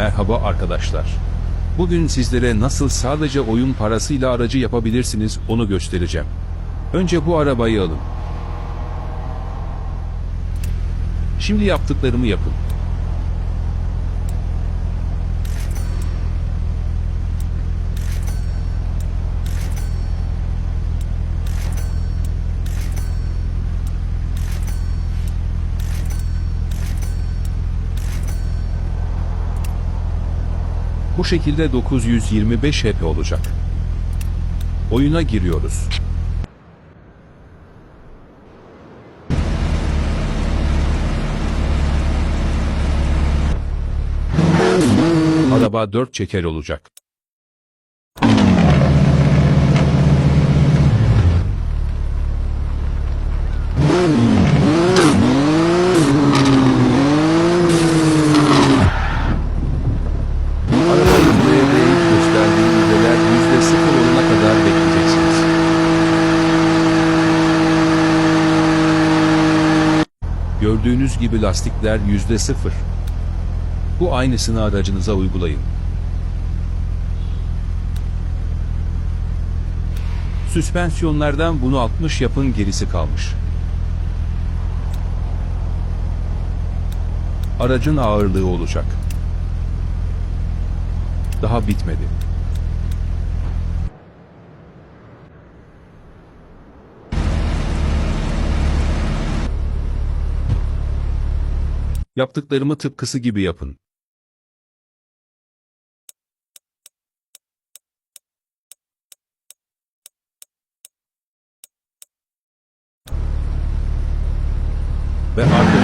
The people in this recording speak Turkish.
Merhaba arkadaşlar. Bugün sizlere nasıl sadece oyun parasıyla aracı yapabilirsiniz onu göstereceğim. Önce bu arabayı alın. Şimdi yaptıklarımı yapın. Bu şekilde 925 HP olacak. Oyuna giriyoruz. Araba 4 çeker olacak. Gördüğünüz gibi lastikler yüzde sıfır. Bu aynısını aracınıza uygulayın. Süspansiyonlardan bunu 60 yapın gerisi kalmış. Aracın ağırlığı olacak. Daha bitmedi. Yaptıklarımı tıpkısı gibi yapın. Ve artık